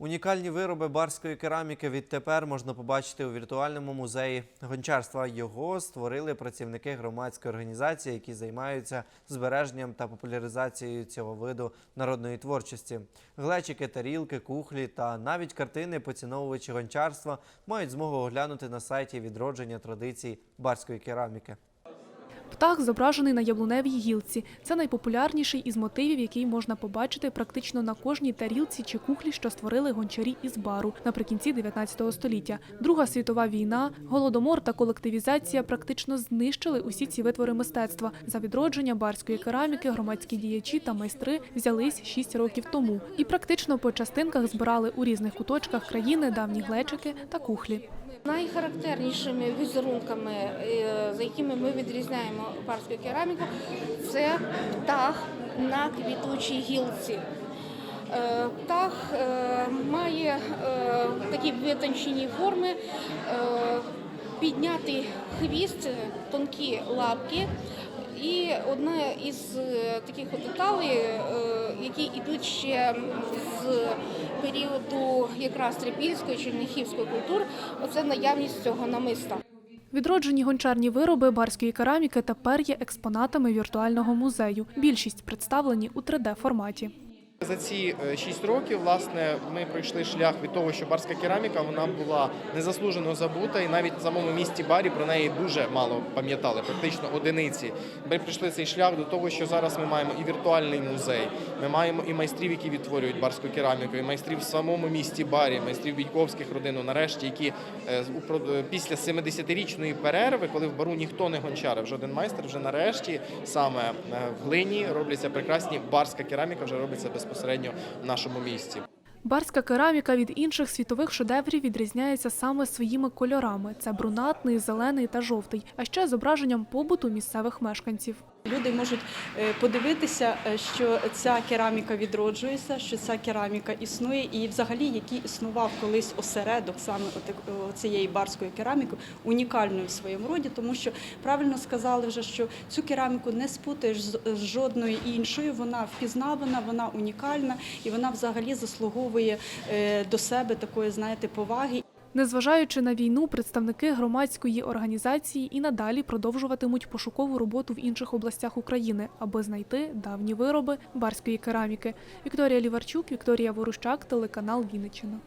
Унікальні вироби барської кераміки відтепер можна побачити у віртуальному музеї гончарства. Його створили працівники громадської організації, які займаються збереженням та популяризацією цього виду народної творчості. Глечики, тарілки, кухлі та навіть картини поціновувачі гончарства мають змогу оглянути на сайті відродження традицій барської кераміки. Птах зображений на яблуневій гілці. Це найпопулярніший із мотивів, який можна побачити практично на кожній тарілці чи кухлі, що створили гончарі із бару наприкінці 19 століття. Друга світова війна, голодомор та колективізація практично знищили усі ці витвори мистецтва. За відродження барської кераміки громадські діячі та майстри взялись 6 років тому і практично по частинках збирали у різних куточках країни давні глечики та кухлі. Найхарактернішими візерунками, е, за якими ми відрізняємо парську кераміку, це птах на квітучій гілці. Птах е, має е, такі витончені форми, піднятий хвіст, тонкі лапки. І одна із е, таких деталей, е, які йдуть ще з періоду якраз трипільської черніхівської культури, оце наявність цього намиста. Відроджені гончарні вироби барської кераміки тепер є експонатами віртуального музею. Більшість представлені у 3D-форматі. За ці е, шість років, власне, ми пройшли шлях від того, що барська кераміка вона була незаслужено забута, і навіть в самому місті барі про неї дуже мало пам'ятали, практично одиниці. Ми прийшли цей шлях до того, що зараз ми маємо і віртуальний музей, ми маємо і майстрів, які відтворюють барську кераміку, і майстрів в самому місті барі, майстрів Вітьковських родин, нарешті, які е, е, після 70-річної перерви, коли в бару ніхто не гончарив, жоден майстер вже нарешті саме в глині робляться прекрасні барська кераміка, вже робиться безпосередньо в нашому місті. Барська кераміка від інших світових шедеврів відрізняється саме своїми кольорами: це брунатний, зелений та жовтий, а ще зображенням побуту місцевих мешканців. Люди можуть е, подивитися, е, що ця кераміка відроджується, що ця кераміка існує, і взагалі який існував колись осередок саме цієї барської кераміки, унікальною в своєму роді, тому що правильно сказали вже, що цю кераміку не спутаєш з жодною іншою. Вона впізнавана, вона унікальна і вона взагалі заслуговує е, до себе такої, знаєте, поваги. Незважаючи на війну, представники громадської організації і надалі продовжуватимуть пошукову роботу в інших областях України, аби знайти давні вироби барської кераміки. Вікторія Ліварчук, Вікторія Ворущак, телеканал Вінниччина.